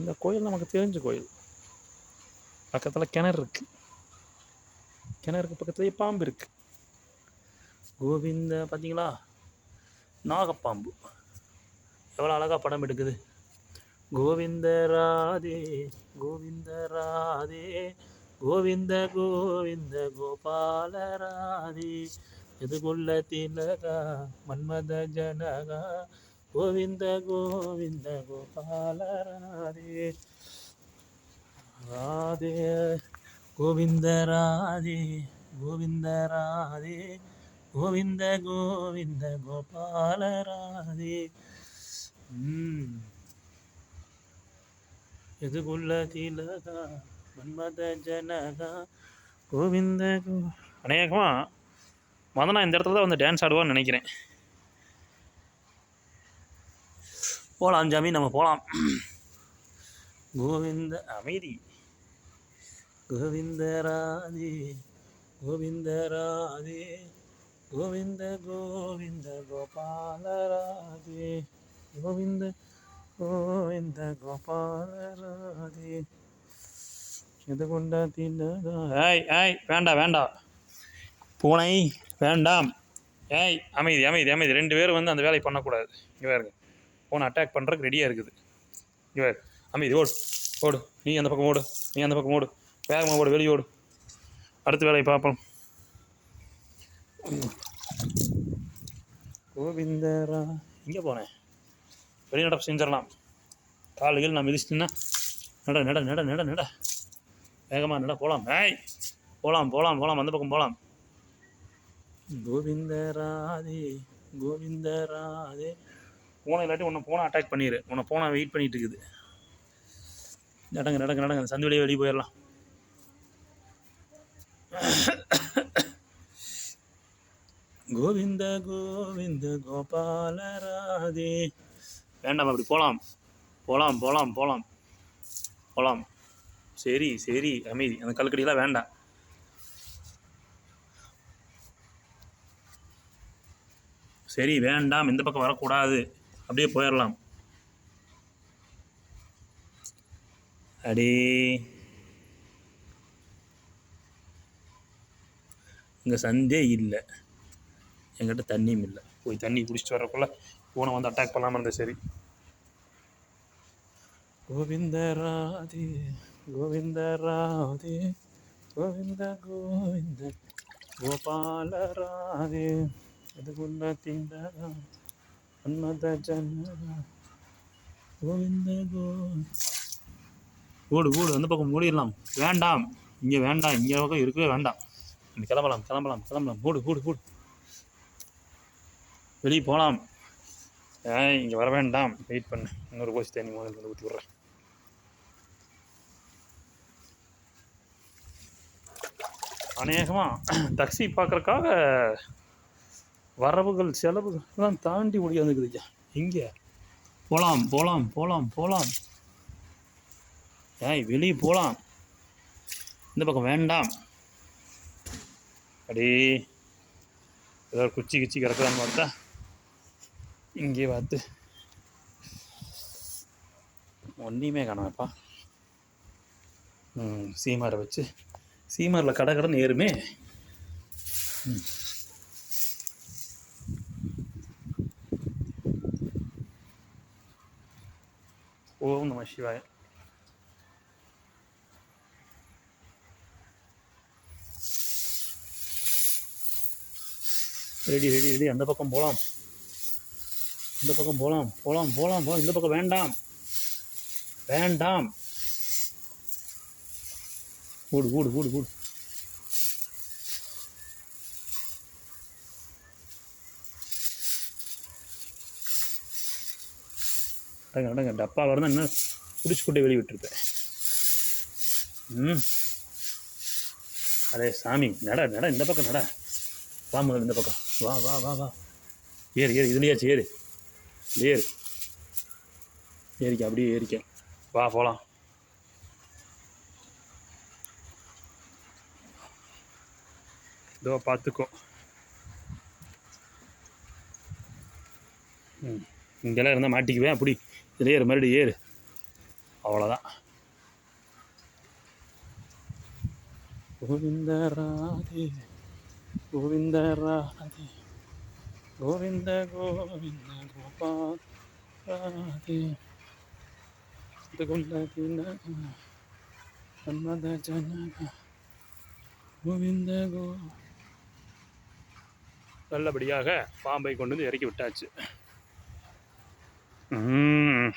இந்த கோயில் நமக்கு தெரிஞ்ச கோயில். பக்கத்தில் கிணறு இருக்குது கிணறுக்கு பக்கத்துலேயே பாம்பு இருக்குது கோவிந்த பார்த்தீங்களா நாகப்பாம்பு. எவ்வளோ அழகாக படம் எடுக்குது. கோவிந்த ராதே கோவிந்த ராதே கோவிந்த கோவிந்த கோபால ராதே. எதுகுள்ள திலகா மன்மத ஜனகா கோவிந்த கோவிந்த கோபால ராதே ராதே கோவிந்த ராதே கோவிந்த ராதே கோவிந்த கோவிந்த கோபால ராதே ம். எதுகுள்ள திலகா மன்மத ஜனகா கோவிந்த கோ அநேகமாக மதனா இந்த இடத்துல தான் வந்து டான்ஸ் ஆடுவான்னு நினைக்கிறேன். போகலாம் ஜாமி நம்ம போகலாம் கோவிந்த அமைதி. கோவிந்த ராதே கோவிந்த கோவிந்த கோவிந்த கோபால கோவிந்த கோவிந்த கோபால எது இது தின்னதா ஏய் ஏய் வேண்டாம் வேண்டாம் பூனை வேண்டாம். ஏய் அமைதி அமைதி அமைதி. ரெண்டு பேரும் வந்து அந்த வேலையை பண்ணக்கூடாது. இங்கே பாருங்க. உன்னை அட்டாக் பண்ணுறதுக்கு ரெடியாக இருக்குது. இங்கே பாரு. அமைதி ஓடு. ஓடு. நீ அந்த பக்கம் ஓடு. நீ அந்த பக்கம் ஓடு. வேகமாக ஓடு வெளியே ஓடு. அடுத்த வேலையை பார்ப்போம். கோவிந்தரா. எங்கே போனேன் வெளிநடப்பு செஞ்சிடலாம். காலுகள் நான் மிதிச்சிட்டுன்னா நட நட நட நட நட. வேகமாக நட போகலாம் ஏய் போகலாம் போகலாம் போகலாம் அந்த பக்கம் போகலாம் கோவிந்தராதே ராதே ராதே பூனை இல்லாட்டி உன்னை போனை அட்டாக் பண்ணிடு உன்னை போனை வெயிட் பண்ணிட்டு இருக்குது நடங்க நடங்க நடங்க. அந்த சந்து வெளியே வெளியே போயிடலாம். கோவிந்த கோவிந்த கோபால ராதே. வேண்டாம் அப்படி போகலாம் போகலாம் போகலாம் போகலாம் போகலாம் சரி சரி. அமைதி. அந்த கல்கடியெல்லாம் வேண்டாம். சரி வேண்டாம். இந்த பக்கம் வரக்கூடாது. அப்படியே போயிடலாம் அடே. இங்கே சந்தே இல்லை. என்கிட்ட தண்ணியும் இல்லை. போய் தண்ணி குடிச்சிட்டு வரக்குள்ள பூனை வந்து அட்டாக் பண்ணாமல் இருந்தேன் சரி. கோவிந்த கோவிந்தராதி கோவிந்த ராதே கோவிந்த கோவிந்த கோபால ராதே எதுகுள்ள கோவிந்த ஓடு ஓடு அந்த பக்கம் ஓடிடலாம். வேண்டாம். இங்கே வேண்டாம். இங்கே பக்கம் இருக்கவே வேண்டாம். கிளம்பலாம் கிளம்பலாம் கிளம்பலாம். ஓடு ஓடு ஓடு. வெளியே போகலாம் ஏன் இங்கே வர வேண்டாம். வெயிட் பண்ணு. இன்னொரு கோச்சி தண்ணி முதல்ல ஊற்றி விட்றேன். அநேகமாக டாக்ஸி பார்க்குறக்காக வரவுகள் செலவுகள் எல்லாம் தாண்டி ஓடியாந்துக்குதுய்யா இங்கே. போகலாம் போகலாம் போகலாம் போகலாம் ஏய் வெளியே போகலாம் இந்த பக்கம் வேண்டாம். அடே. ஏதாவது குச்சி கிச்சி கிடக்குதான்னு பார்த்தா இங்கே பார்த்து. ஒன்றையுமே காணாமப்பா. ம் சீமாரை வச்சு. சீமாரில் கடை கடன் ஏறுமே. ம். ஓம் நம சிவாய ரெடி ரெடி ரெடி அந்த பக்கம் போகலாம் இந்த பக்கம் போகலாம் போகலாம் போகலாம் போகலாம் இந்த பக்கம் வேண்டாம் வேண்டாம் ஓடு ஓடு ஓடு ஓடு அடங்க அடங்க டப்பா வரதான் இன்னும் பிடிச்சி கொண்டு வெளியே விட்டுருப்பேன். ம். அடே சாமி நட நட இந்த பக்கம் நட. வா முதல்ல இந்த பக்கம். வா வா வா வா. ஏறு ஏறு இதுலையாச்சு ஏறு. ஏறு. ஏறிக்க அப்படியே ஏறிக்க. வா போகலாம் இதோ பார்த்துக்கோ. ம். இங்கெல்லாம் இருந்தால் மாட்டிக்குவேன் அப்படி. இதில் ஏறு மறுபடியும் ஏறு. அவ்வளோதான் கோவிந்த ராதே கோவிந்த ராதே கோவிந்த கோவிந்த கோபால் ராதே. கொண்ட சன்மத ஜனக கோவிந்த கோ நல்லபடியாக பாம்பை கொண்டு வந்து இறக்கி விட்டாச்சு. ம்